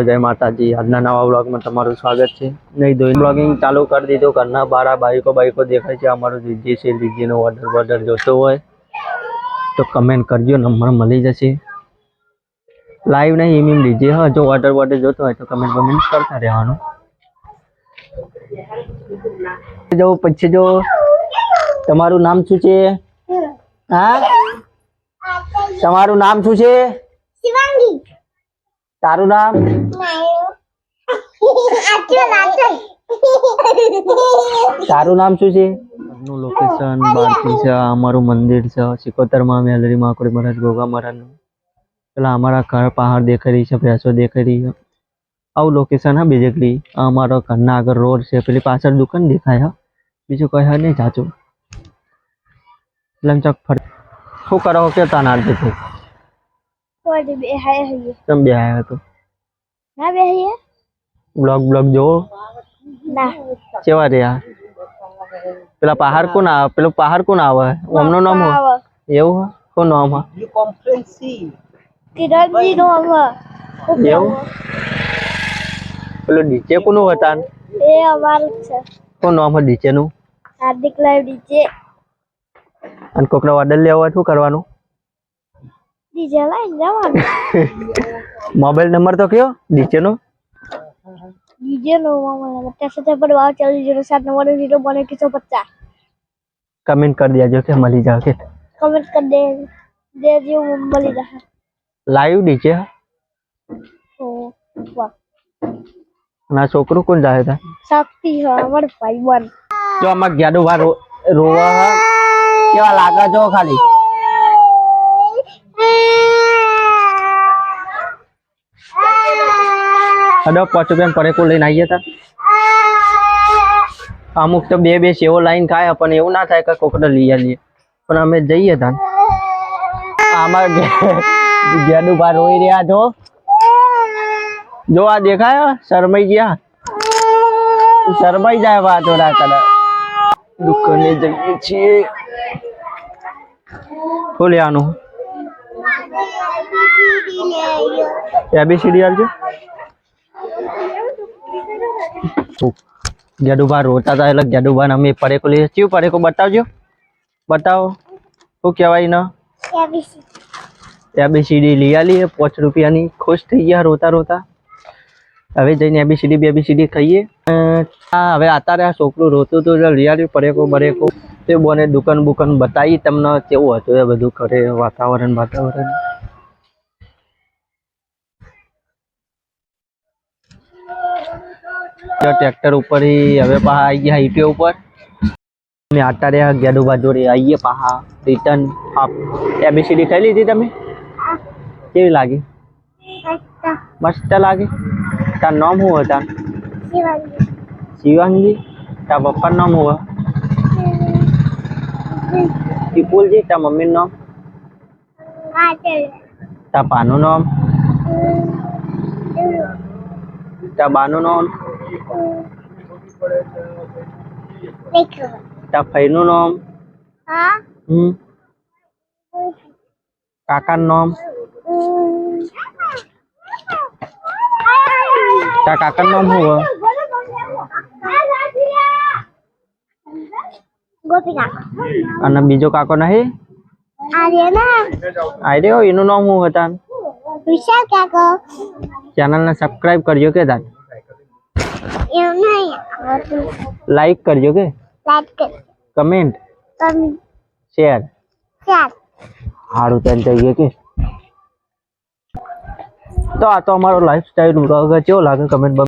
જય માતાજી. આજના નવા બ્લોગમાં તમારું સ્વાગત છે. નહીં ધોઈ બ્લોગિંગ ચાલુ કરી દીધું. ઘરના બારા બાઈકો બાઈકો દેખાય છે. અમારું જીજી છે. જીજીનો ઓર્ડર બોર્ડર જોતો હોય તો કમેન્ટ કરજો. નંબર મળી જશે. લાઈવ નહીં, એમ એમ ડીજે. હા, જો ઓર્ડર બોર્ડર જોતો હોય તો કમેન્ટ કમેન્ટ કરતા રહેવાનું. જો, પછી જો, તમારું નામ શું છે? હા? તમારું નામ શું છે? શિવાંગી. તારું નામ આચલ આચલ તારું નામ શું છે નું લોકેશન બારથી છે આ અમારું મંદિર છે સિકોતરમાં મેલરી માકોડી મહારાજ ગોગા મહારાજનું પેલા અમારા ઘર પહાડ દેખાઈ રહી છે ભેંસો દેખાઈ રહી છે આવું લોકેશન હા બેઝિકલી આ અમારો ઘરના આગળ રોડ છે પેલી પાછળ દુકાન દેખાય હા બીજું કઈ હા નહીં જાચું એટલે ચોક ફર શું કરો કે તાન આજે તું કોડી બે હાય હઈએ. કેમ બે હાય હતો ના બે હઈએ? બ્લોગ બ્લોગ જોવો? ના. કેવા રહ્યા? પેલા પહાડ કોણ આવે પેલું પહાડ કોણ આવે? ઓમનું નામ હો? એવું હે? કોણ નામ હે? કિરણજી નો આવો એવું? પેલું નીચે કોનું હતા એ અમારું જ છે. કોણ નામ હો ડીજે નું હાર્દિક લાઈવ નીચે અને કોકનો ઓર્ડર લેવો હોય શું કરવાનું? ડીજે લાઈન જવાનું. મોબાઈલ નંબર તો કયો? ડીજે નો ડીજે નો મામા પચાસ સાથે પર વાવ ચાલી જીરો સાત નંબર જીરો બોને કિસો પચાસ. કમેન્ટ કરી દેજો કે મળી જાવ કે કમેન્ટ કરી દે દેજો મળી જાય લાઈવ ડીજે ઓ વાહ. ના છોકરું કોણ જાય તા? શક્તિ હે અમાર ભાઈ બન જો અમાર ગ્યાડો વાર રોવા. કેવા લાગે જો ખાલી? અડો પાંચ રૂપિયા પરેકો લઈને આવીએ તા અમુક તો બે બે સેવો લાઈન ખાય પણ એવું ના થાય કે કોકડે લઈ આવીએ પણ અમે જઈએ તા આમાં ગેડું ભાઈ રોઈ રહ્યા છો જો આ દેખાય શરમાઈ ગયા શરમાઈ જાય બા થોડા કદાચ દુકાને જઈએ છીએ શું લેવાનું એબીસીડી આલજો ગેડુભા રોતા હતા એટલે ગેડુભા અમે પરેકો લઈએ ચિયું પરેકો બતાવજો? બતાવો. શું કહેવાય ને એબીસીડી. લઈ આલીએ. પાંચ રૂપિયાની ખુશ થઈ ગયા રોતા રોતા. હવે જઈને એબીસીડી બેબીસીડી ખાઈએ. હવે અત્યારે આ છોકરું રોતું હતું એટલે લઈ આવ્યું પરેકો બરેકો. તે બોને દુકાન બુકાન બતાવી તમને કેવું હતું એ બધું કરે વાતાવરણ વાતાવરણ. ટ્રેક્ટર ઉપર ઈ હવે પાહા આવી ગયા ઈટીઓ ઉપર અમે અત્યારે આ ગેડુબા જોડે આવીએ પાહા રિટર્ન એબીસીડી ખાઈ લીધી તમે કેવી લાગી મસ્ત લાગી તાર નામ શું હોય તાર શિવાંગી શિવાંગી તાર પપ્પાનું નામ શું હોય વિપુલજી તાર મમ્મીનું નામ આચલ તાર પાનું નામ તાર બાનું નામ તાર ફઈનું નામ? હા? હમ? કાકાનું નામ? તા કાકાનું નામ હોય? અને બીજો કાકો નહીં? આર્યના આઈ એનું નામ હું હતા વિશાલ કાકો. ચેનલને સબસ્ક્રાઇબ કરજો કે તાર એવું નહીં આવડતું લાઈક કરજો કે લાઈટ કર કમેન્ટ તમે શેર ચાલ સારું ત્યાં જઈએ કે તો આ તો અમારો લાઈફ સ્ટાઈલ કેવો લાગે કમેન્ટ